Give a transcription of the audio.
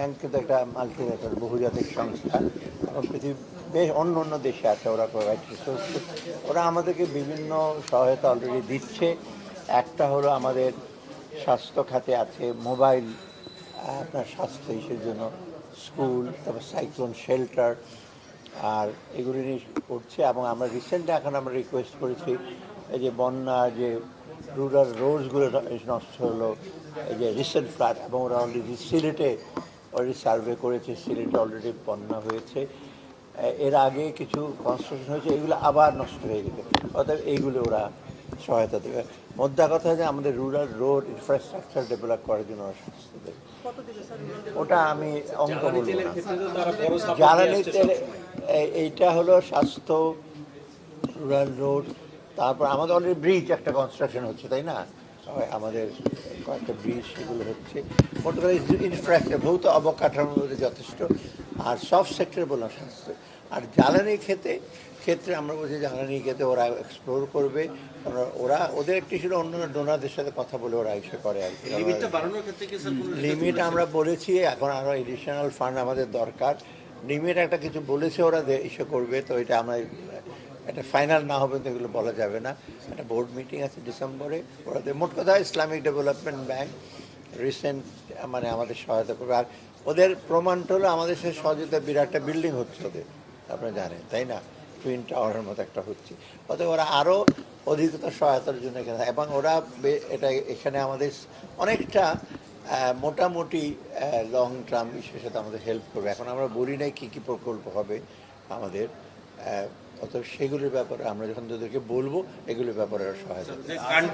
Bank কিন্তু একটা multinational বহুজাতিক সংস্থা। এবং পৃথিবীর বেশ অন্য অন্য দেশে আছে ওরা প্রোভাইড রিসোর্স ওরা আমাদেরকে বিভিন্ন সহায়তা অলরেডি দিচ্ছে। একটা হলো আমাদের স্বাস্থ্য খাতে আছে মোবাইল আপনার স্বাস্থ্য ইস্যুর জন্য স্কুল তারপর সাইক্লোন শেল্টার আর এগুলি নিয়ে করছে। এবং আমরা রিসেন্টলি এখন আমরা রিকোয়েস্ট করেছি, এই যে বন্যা, যে রুরাল রোডসগুলো নষ্ট হলো, এই যে রিসেন্ট ফ্লাড এবং ওরা অলরেডি সিলেটে অলরেডি সার্ভে করেছে সিলেট অলরেডি বন্যা হয়েছে। এর আগে কিছু কনস্ট্রাকশন হয়েছে এগুলো আবার নষ্ট হয়ে গেছে। অর্থাৎ এইগুলো ওরা সহায়তা দেবে। মোদ্দা কথা যে আমাদের রুরাল রোড ইনফ্রাস্ট্রাকচার ডেভেলপ করার জন্য ওরা সাহায্য দেবে। ওটা আমি অঙ্ক বলব না। জ্বালানি তেল এইটা হলো স্বাস্থ্য রুরাল রোড তারপর আমাদের অলরেডি ব্রিজ একটা কনস্ট্রাকশন হচ্ছে তাই না? আমাদের কয়েকটা ব্রিজ সেগুলো হচ্ছে। মোট ইনফ্রাস্ট্রাকচার ভৌত অবকাঠামোর মধ্যে যথেষ্ট। আর সব সেক্টর বললাম স্বাস্থ্য আর জ্বালানি ক্ষেত্রে ক্ষেত্রে আমরা বলছি জ্বালানি ক্ষেত্রে ওরা এক্সপ্লোর করবে। ওরা ওদের একটি ছিল অন্য ডোনারদের সাথে কথা বলে ওরা এসে করে আর কি। লিমিট আমরা বলেছি এখন আরও এডিশনাল ফান্ড আমাদের দরকার। লিমিট একটা কিছু বলেছে ওরা ইস্যু করবে তো এটা আমরা একটা ফাইনাল না হবে তো এগুলো বলা যাবে না। একটা বোর্ড মিটিং আছে ডিসেম্বরে ওরাদের মোট কথা ইসলামিক ডেভেলপমেন্ট ব্যাংক রিসেন্ট মানে আমাদের সহায়তা করবে। আর ওদের প্রমাণটা হলো আমাদের সাথে সহযোগিতা বিরাট একটা বিল্ডিং হচ্ছে ওদের। আপনারা জানেন, তাই না? টুইন টাওয়ারের মতো একটা হচ্ছে। অতএব ওরা আরও অধিকতর সহায়তার জন্য এখানে এবং ওরা এটা এখানে আমাদের অনেকটা মোটামুটি লং টার্ম সাথে আমাদের হেল্প করবে। এখন আমরা বলি নাই কী কী প্রকল্প হবে আমাদের। অতএব সেগুলির ব্যাপারে আমরা যখন তাদেরকে বলব এগুলির ব্যাপারে সহায়তা